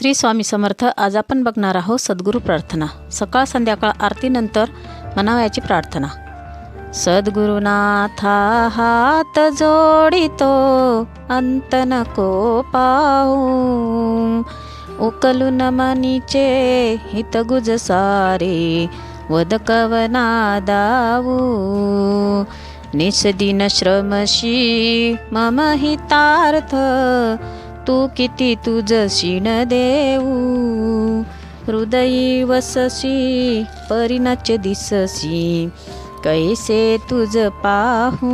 श्री स्वामी समर्थ आज आपण बघणार आहोत सद्गुरू प्रार्थना. सकाळ संध्याकाळ आरतीनंतर म्हणावयाची प्रार्थना. सद्गुरुनाथा हात जोडितो अंत नको पाहू. उकलून मनीचे हित गुज सारे वदकवना दाऊ निसदिन श्रमशी मम हितार्थ तू किती तुझ शिण देऊ? हृदयी वससी परिणाचे दिससी कैसे तुझ पाहू?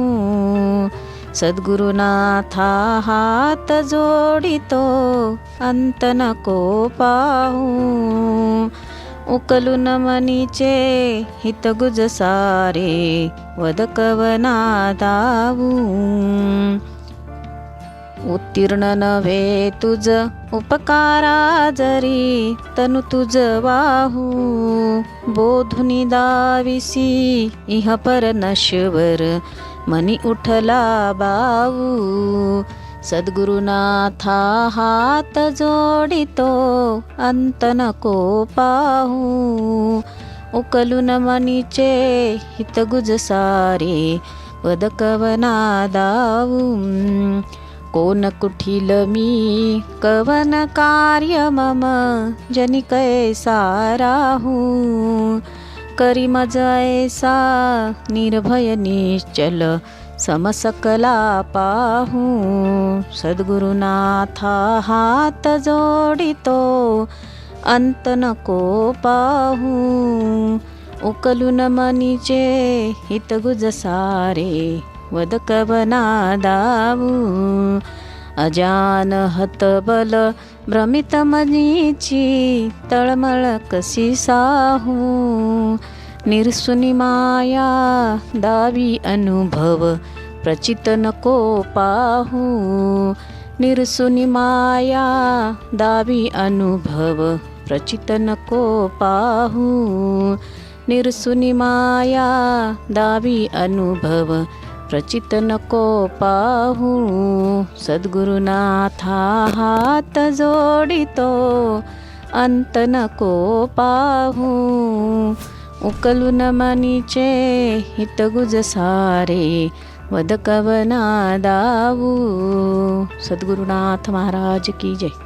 सद्गुरुनाथा हात जोडितो अंत नको पाहू. उकलून मनीचे हितगुज सारे वदकवना दाऊ उत्तीर्ण नव्हे तुझ उपकारा जरी तनु तुझ वाहू बोधुनी दाविसी इह पर नश्वर मनी उठला बाऊ सद्गुरुनाथा हात जोडितो अंत नको पाहू. उकलून मनीचे हितगुज सारे वदकवना दाऊ कोण कुठील मी? कवन कार्य मम? जनी कैसा राहू। करी मज ऐसा निर्भय निश्चल समसकला पाहू। सद्गुरुनाथा हात जोडितो अंत नको पाहू। उकलून मनीचे हितगुज सारे वदकवना दावू अजान हतबल भ्रमित मनीची तळमळ कशी साहू निरसुनी माया दावी अनुभव प्रचित नको पाहू। निरसुनी माया दावी अनुभव प्रचित नको पाहू। निरसुनी माया दावी अनुभव प्रचित नको पाहू. सद्गुरुनाथा हात जोडितो. अंत नको पाहू. उकलून मनीचे हितगुज सारे. वदकवना दाऊ सद्गुरुनाथ महाराज की जय.